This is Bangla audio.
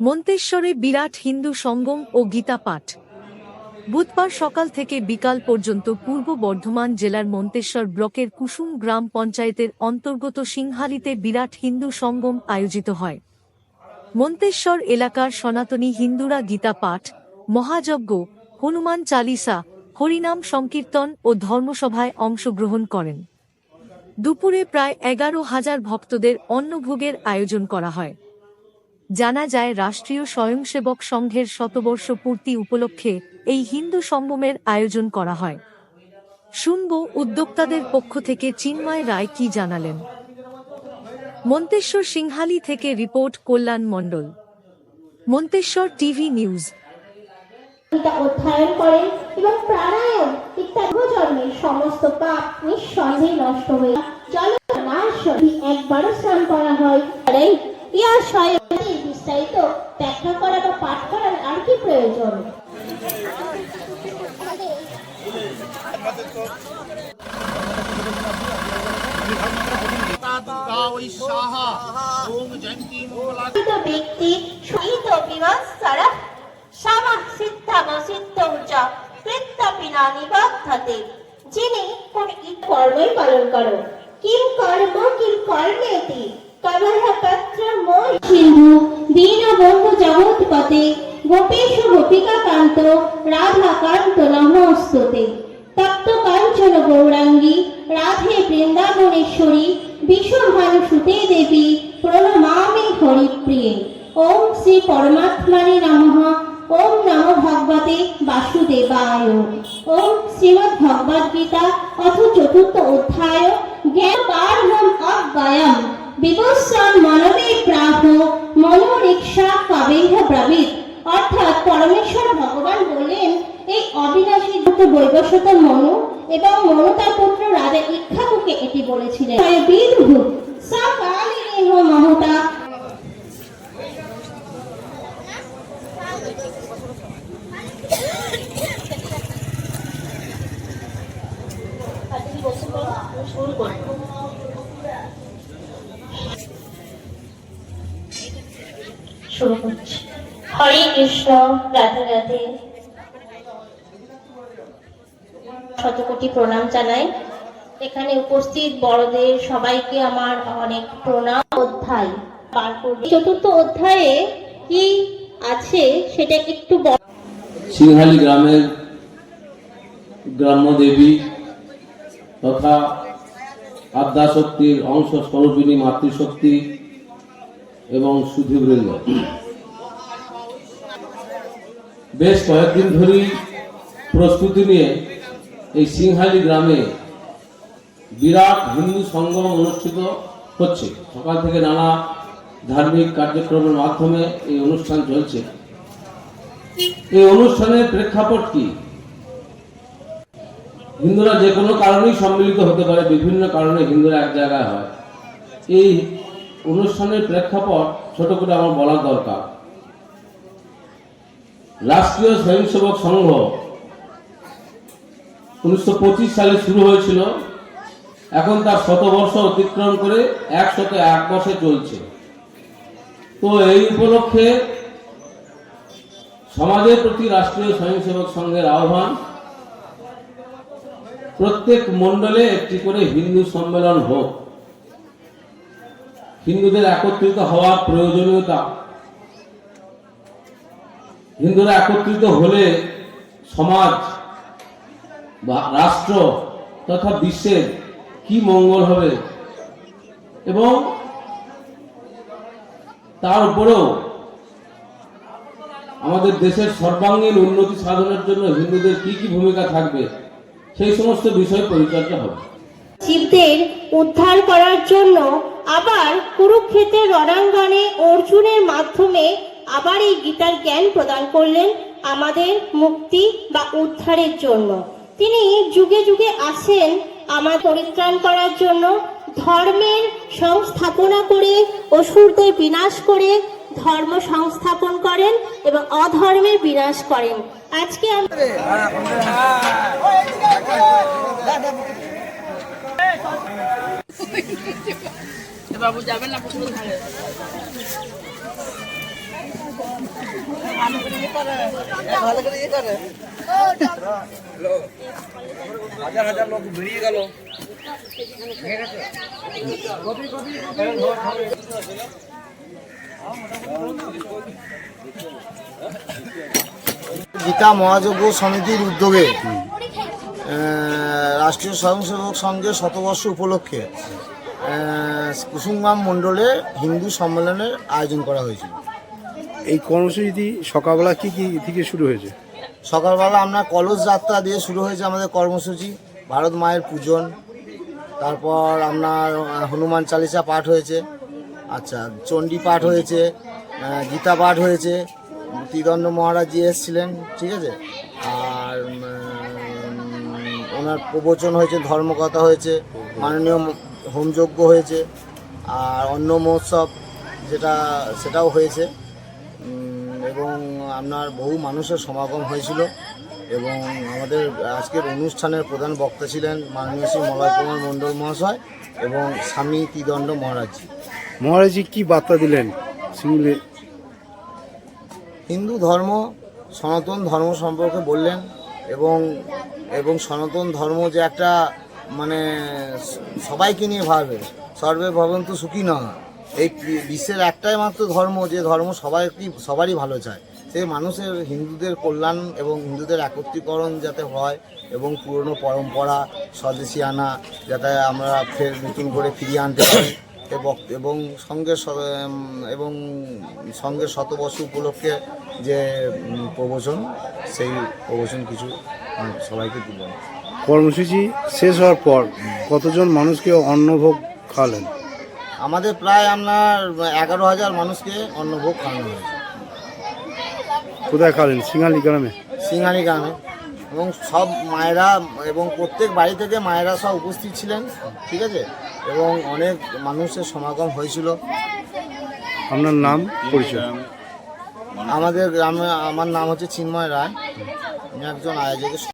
মন্তেশ্বরে বিরাট হিন্দু সঙ্গম ও গীতা পাঠ। বুধবার সকাল থেকে বিকাল পর্যন্ত পূর্ব বর্ধমান জেলার মন্তেশ্বর ব্লকের কুসুম গ্রাম পঞ্চায়েতের অন্তর্গত সিংহালিতে বিরাট হিন্দু সঙ্গম আয়োজিত হয়। মন্তেশ্বর এলাকার সনাতনী হিন্দুরা গীতা পাঠ, মহাযজ্ঞ, হনুমান চালিসা, হরিনাম সংকীর্তন ও ধর্মসভায় অংশগ্রহণ করেন। দুপুরে প্রায় এগারো হাজার ভক্তদের অন্নভোগের আয়োজন করা হয়। জানা যায় রাষ্ট্রীয় স্বয়ংসেবক সংঘের শতবর্ষ পূর্তি উপলক্ষে এই হিন্দু সম্ভমের আয়োজন করা হয়। শুনব উদ্যোক্তাদের পক্ষ থেকে চিন্ময় রায় কি জানালেন। মন্তেশ্বর সিংহালি থেকে report, Kalyan Mondal. Manteswar TV news. অধ্যয়ন করেন এবং প্রাণায়াম ইত্যাদি জন্মের সমস্ত পাপ নিঃসন্দেহে নষ্ট হয়ে জল একবারও স্নান করা হয়। ইয়া স্বয়ং। বিস্তারিত ব্যাখ্যা করা বা পাঠ করার আর কি প্রয়োজন? যিনি কর্মই পালন করো কিম কর্ম কিম কর্মেতি। কমল পত্র মোহ সিন্ধু জগৎপতে গোপেশ গোপিকা কান্ত রাধা কান্ত নমস্তুতে তপ্ত গৌরাঙ্গী রাধে বৃন্দাবনেশ্বরী বিশ্বভানু সুতে দেবী প্রণমামি হরিপ্রিয়ে ওম শ্রী পরমাত্মানে নমঃ ওম নমো ভগবতে বাসুদেবায় ওম শ্রীমদ্ ভগবদ গীতা অথ চতুর্থ অধ্যায় জ্ঞান পারমম অজ্ঞায়ম বিবস্বান মানবে প্রাহ মনোরিক্ষা কবেহ ব্রবীত। অর্থাৎ পরমেশ্বর ভগবান বললেন, এই অবিনাশী যুক্ত বৈবস্বত মনু এবং মনু তার পুত্র রাজা ইক্ষাকুকে এটি বলেছিলেন। বিদভূ সকালে এহ মহতা। শুরু করছি। হরে কৃষ্ণ, রাধে রাধে। শতকোটি প্রণাম জানাই। এখানে উপস্থিত বড়দের সবাইকে আমার অনেক প্রণাম অধ্যায় পার করবে চতুর্থ অধ্যায়ে কি আছে সেটা একটু সিংহালি গ্রামের গ্রাম্য দেবী তথা আদ্যাশক্তির অংশ স্বরূপিণী মাতৃশক্তি এবং সুধীবৃন্দ বেশ কয়েকদিন ধরেই প্রস্তুতি নিয়ে এই সিংহালি গ্রামে বিরাট হিন্দু সঙ্গম অনুষ্ঠিত হচ্ছে। সকাল থেকে নানা ধার্মিক কার্যক্রমের মাধ্যমে এই অনুষ্ঠান চলছে। এই অনুষ্ঠানের প্রেক্ষাপট কি? হিন্দুরা যে কোনো কারণেই সম্মিলিত হতে পারে, বিভিন্ন কারণে হিন্দুরা এক জায়গায় হয়। এই অনুষ্ঠানের প্রেক্ষাপট ছোট করে আমার বলা দরকার। রাষ্ট্রীয় স্বয়ংসেবক সংঘ উনিশশো পঁচিশ সালে শুরু হয়েছিল। এখন তার শতবর্ষ অতিক্রম করে একশত এক বর্ষে চলছে। তো এই উপলক্ষে সমাজের প্রতি রাষ্ট্রীয় স্বয়ংসেবক সংঘের আহ্বান, প্রত্যেক মণ্ডলে একটি করে হিন্দু সম্মেলন হোক। হিন্দুদের একত্রিত হওয়ার প্রয়োজনীয়তা। হিন্দুরা একত্রিত হলে সমাজ বা রাষ্ট্র তথা বিশ্বের কি মঙ্গল হবে? এবং তার উপরেও আমাদের দেশের সর্বাঙ্গীন উন্নতি সাধনের জন্য হিন্দুদের কি কি ভূমিকা থাকবে? সেই সমস্ত বিষয় পরিচর্যা হবে। জীবদের উদ্ধার করার জন্য আবার কুরুক্ষেত্রের রণাঙ্গনে অর্জুনের মাধ্যমে আবার এই গীতার জ্ঞান প্রদান করলেন আমাদের মুক্তি বা উদ্ধারের জন্য। তিনি যুগে যুগে আসেন আমার পরিত্রাণ করার জন্য, ধর্মের সংস্থাপনা করে, অসুরদের বিনাশ করে ধর্ম সংস্থাপন করেন এবং অধর্মের বিনাশ করেন। আজকে আমরা বাবু যাবেন না ধারে গীতা মহাযজ্ঞ সমিতির উদ্যোগে রাষ্ট্রীয় স্বয়ংসেবক সংঘের শতবর্ষ উপলক্ষে আহ, কুসুমগ্রাম মণ্ডলে হিন্দু সম্মেলনের আয়োজন করা হয়েছিল। এই কর্মসূচিটি সকালবেলা কি কি থেকে শুরু হয়েছে? সকালবেলা আপনার কলস যাত্রা দিয়ে শুরু হয়েছে আমাদের কর্মসূচি ভারত মায়ের পূজন তারপর আপনার হনুমান চালিসা পাঠ হয়েছে আচ্ছা চণ্ডী পাঠ হয়েছে গীতা পাঠ হয়েছে ত্রিদণ্ড মহারাজ জি এসেছিলেন ঠিক আছে? আর ওনার প্রবচন হয়েছে ধর্মকথা হয়েছে মাননীয় হোমযজ্ঞ হয়েছে আর অন্ন মহোৎসব যেটা সেটাও হয়েছে। এবং আপনার বহু মানুষের সমাগম হয়েছিল এবং আমাদের আজকের অনুষ্ঠানের প্রধান বক্তা ছিলেন মাননীয় শ্রী মলয় কুমার মণ্ডল মহাশয় এবং স্বামী তিদণ্ড মহারাজজি মহারাজজি কি বার্তা দিলেন সিঙ্গুলে হিন্দু ধর্ম সনাতন ধর্ম সম্পর্কে বললেন এবং এবং সনাতন ধর্ম যে একটা মানে সবাইকে নিয়ে ভাবে সর্বে ভবন্তু সুখী নয় এই বিশ্বের একটাই মাত্র ধর্ম, যে ধর্ম সবাই সবারই ভালো চায়। সে মানুষের, হিন্দুদের কল্যাণ এবং হিন্দুদের একত্রীকরণ যাতে হয় এবং পুরনো পরম্পরা স্বদেশী আনা, যাতে আমরা ফের নতুন করে ফিরিয়ে আনতে পারি। এবং সঙ্গে এবং সঙ্গে শতবর্ষ উপলক্ষে যে প্রবচন, সেই প্রবচন কিছু সবাইকে দিলেন কর্মসূচি শেষ হওয়ার পর কতজন মানুষকে অন্নভোগ খাওয়ালেন আমাদের প্রায় আপনার এগারো হাজার মানুষকে অন্নভোগ খাওয়ানো হয়েছে। কোথায় খাওয়ালেন সিঙ্গালি গ্রামে? সিঙ্গানি গ্রামে। এবং সব মায়েরা এবং প্রত্যেক বাড়ি থেকে মায়েরা সব উপস্থিত ছিলেন ঠিক আছে? এবং অনেক মানুষের সমাগম হয়েছিল। আপনার নাম পরিচয়? আমাদের গ্রামে আমার নাম হচ্ছে চিন্ময় রায়। আমি একজন আয়োজকের